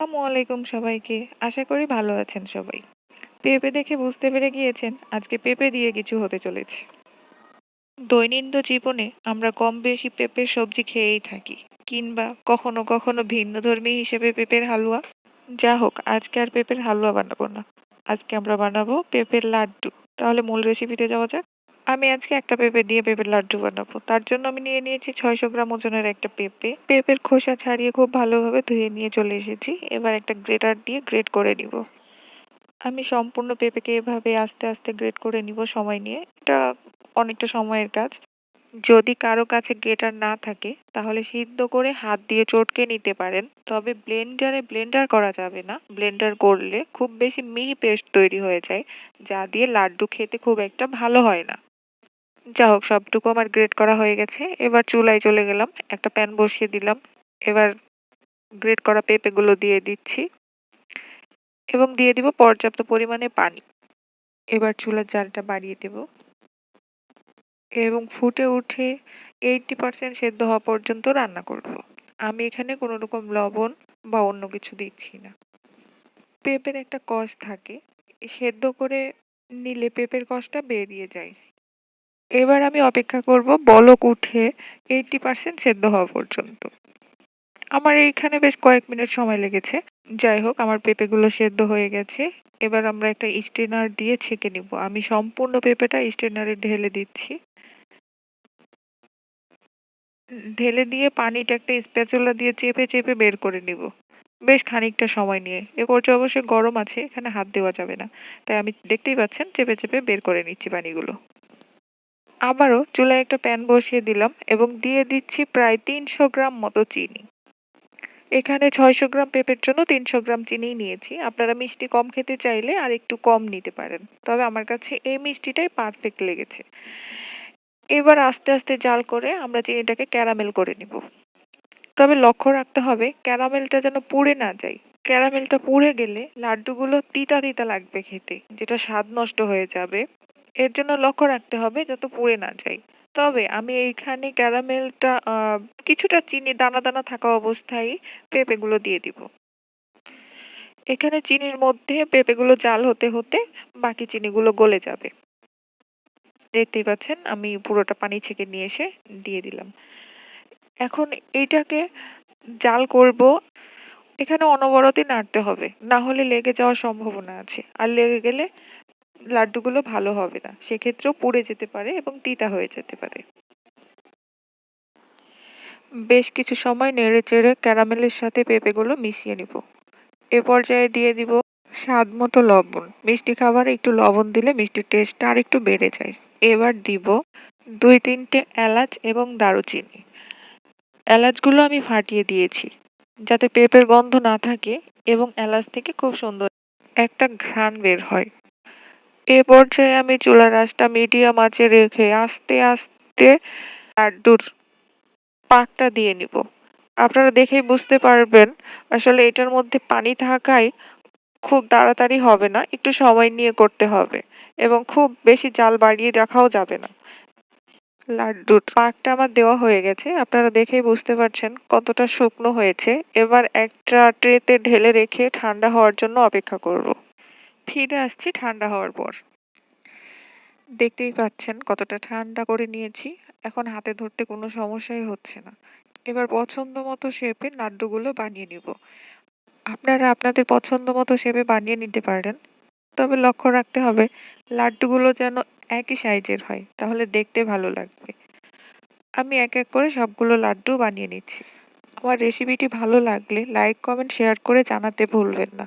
আসসালামু আলাইকুম সবাইকে। আশা করি ভালো আছেন সবাই। পেঁপে দেখে বুঝতে পেরে গিয়েছেন আজকে পেঁপে দিয়ে কিছু হতে চলেছে। দৈনন্দিন জীবনে আমরা কম বেশি পেঁপের সবজি খেয়েই থাকি, কিংবা কখনো কখনো ভিন্নধর্মী হিসেবে পেঁপের হালুয়া। যা হোক, আজকে আর পেঁপের হালুয়া বানাবো না। আজকে আমরা বানাবো পেঁপের লাড্ডু। তাহলে মূল রেসিপিতে যাওয়া যাক। আমি আজকে একটা পেঁপে দিয়ে পেঁপের লাড্ডু বানাবো। তার জন্য আমি নিয়ে নিয়েছি ছয়শো গ্রাম ওজনের একটা পেঁপে। পেঁপের খোসা ছাড়িয়ে খুব ভালোভাবে ধুয়ে নিয়ে চলে এসেছি। এবার একটা গ্রেটার দিয়ে গ্রেট করে নিব। আমি সম্পূর্ণ পেঁপেকে এভাবে আস্তে আস্তে গ্রেট করে নিব সময় নিয়ে। এটা অনেকটা সময়ের কাজ। যদি কারও কাছে গ্রেটার না থাকে, তাহলে সিদ্ধ করে হাত দিয়ে চটকে নিতে পারেন। তবে ব্লেন্ডারে ব্লেন্ডার করা যাবে না। ব্লেন্ডার করলে খুব বেশি মিহি পেস্ট তৈরি হয়ে যায়, যা দিয়ে লাড্ডু খেতে খুব একটা ভালো হয় না। যা হোক, সবটুকু আমার গ্রেট করা হয়ে গেছে। এবার চুলায় চলে গেলাম, একটা প্যান বসিয়ে দিলাম। এবার গ্রেট করা পেঁপেগুলো দিয়ে দিচ্ছি এবং দিয়ে দিব পর্যাপ্ত পরিমাণে পানি। এবার চুলার জালটা বাড়িয়ে দেব। এবং ফুটে উঠে এইটটি পার্সেন্ট সেদ্ধ হওয়া পর্যন্ত রান্না করব। আমি এখানে কোনো রকম লবণ বা অন্য কিছু দিচ্ছি না। পেঁপের একটা কষ থাকে। সেদ্ধ করে নিলে পেঁপের কষটা বেরিয়ে যায়। এবার আমি অপেক্ষা করব বলক উঠে এইটটি পার্সেন্ট সেদ্ধ হওয়া পর্যন্ত। আমার এইখানে বেশ কয়েক মিনিট সময় লেগেছে। যাই হোক, আমার পেঁপেগুলো সেদ্ধ হয়ে গেছে। এবার আমরা একটা স্টেনার দিয়ে ছেঁকে নিব। আমি সম্পূর্ণ পেঁপেটা স্টেনারে ঢেলে দিচ্ছি। ঢেলে দিয়ে পানিটা একটা স্প্যাচুলা দিয়ে চেপে চেপে বের করে নিব। বেশ খানিকটা সময় নিয়ে। এ পর্যায়ে অবশ্যই গরম আছে, এখানে হাত দেওয়া যাবে না। তাই আমি দেখতেই পাচ্ছেন, চেপে চেপে বের করে নিচ্ছি পানিগুলো। আবারও চুলায় একটা প্যান বসিয়ে দিলাম এবং দিয়ে দিচ্ছি প্রায় তিনশো গ্রাম মতো চিনি। এখানে ছয়শো গ্রাম পেঁপের জন্য তিনশো গ্রাম চিনিই নিয়েছি। আপনারা মিষ্টি কম খেতে চাইলে আর একটু কম নিতে পারেন। তবে আমার কাছে এই মিষ্টিটাই পারফেক্ট লেগেছে। এবার আস্তে আস্তে জাল করে আমরা চিনিটাকে ক্যারামেল করে নিব। তবে লক্ষ্য রাখতে হবে ক্যারামেলটা যেন পুড়ে না যায়। ক্যারামেলটা পুড়ে গেলে লাড্ডুগুলো তিতা তিতা লাগবে খেতে, যেটা স্বাদ নষ্ট হয়ে যাবে। এর জন্য লক্ষ্য রাখতে হবে যাতে পুড়ে না যায়। তবে আমি এইখানে ক্যারামেলটা কিছুটা চিনি, দানা দানা থাকা অবস্থায় পেঁপেগুলো দিয়ে দিব। এখানে চিনির মধ্যে পেঁপেগুলো জাল হতে হতে বাকি চিনিগুলো গলে যাবে। দেখতেই পাচ্ছেন, আমি পুরোটা পানি ছেঁকে নিয়ে এসে দিয়ে দিলাম। এখন এইটাকে জাল করব। এখানে অনবরতই নাড়তে হবে, না হলে লেগে যাওয়ার সম্ভাবনা আছে। আর লেগে গেলে লাড্ডুগুলো ভালো হবে না। সেক্ষেত্রেও পুড়ে যেতে পারে এবং তিতা হয়ে যেতে পারে। বেশ কিছু সময় নেড়ে চেড়ে ক্যারামেলের সাথে পেঁপেগুলো মিশিয়ে নিব। এ পর্যায়ে দিয়ে দিব স্বাদ মতো লবণ। মিষ্টি খাবারে একটু লবণ দিলে মিষ্টির টেস্টটা আর একটু বেড়ে যায়। এবার দিব দুই তিনটে এলাচ এবং দারুচিনি। এলাচগুলো আমি ফাটিয়ে দিয়েছি যাতে পেঁপের গন্ধ না থাকে এবং এলাচ থেকে খুব সুন্দর একটা ঘ্রাণ বের হয়। এ পর্যায়ে আমি চুলার আঁচটা মিডিয়াম আঁচে রেখে আস্তে আস্তে লাড্ডুর পাকটা দিয়ে নিব। আপনারা দেখেই বুঝতে পারবেন, আসলে এটার মধ্যে পানি থাকায় খুব তাড়াতাড়ি হবে না, একটু সময় নিয়ে করতে হবে এবং খুব বেশি জাল বাড়িয়ে রাখাও যাবে না। লাড্ডুর পাকটা আমার দেওয়া হয়ে গেছে, আপনারা দেখেই বুঝতে পারছেন কতটা শুকনো হয়েছে। এবার একটা ট্রেতে ঢেলে রেখে ঠান্ডা হওয়ার জন্য অপেক্ষা করব। ফিরে আসছি ঠান্ডা হওয়ার পর। দেখতেই পাচ্ছেন কতটা ঠান্ডা করে নিয়েছি। এখন হাতে ধরতে কোনো সমস্যাই হচ্ছে না। এবার পছন্দ মতো শেপে লাড্ডুগুলো বানিয়ে নিব। আপনারা আপনাদের পছন্দ মতো শেপে বানিয়ে নিতে পারেন। তবে লক্ষ্য রাখতে হবে, লাড্ডুগুলো যেন একই সাইজের হয়, তাহলে দেখতে ভালো লাগবে। আমি এক এক করে সবগুলো লাড্ডু বানিয়ে নিচ্ছি। আমার রেসিপিটি ভালো লাগলে লাইক কমেন্ট শেয়ার করে জানাতে ভুলবেন না।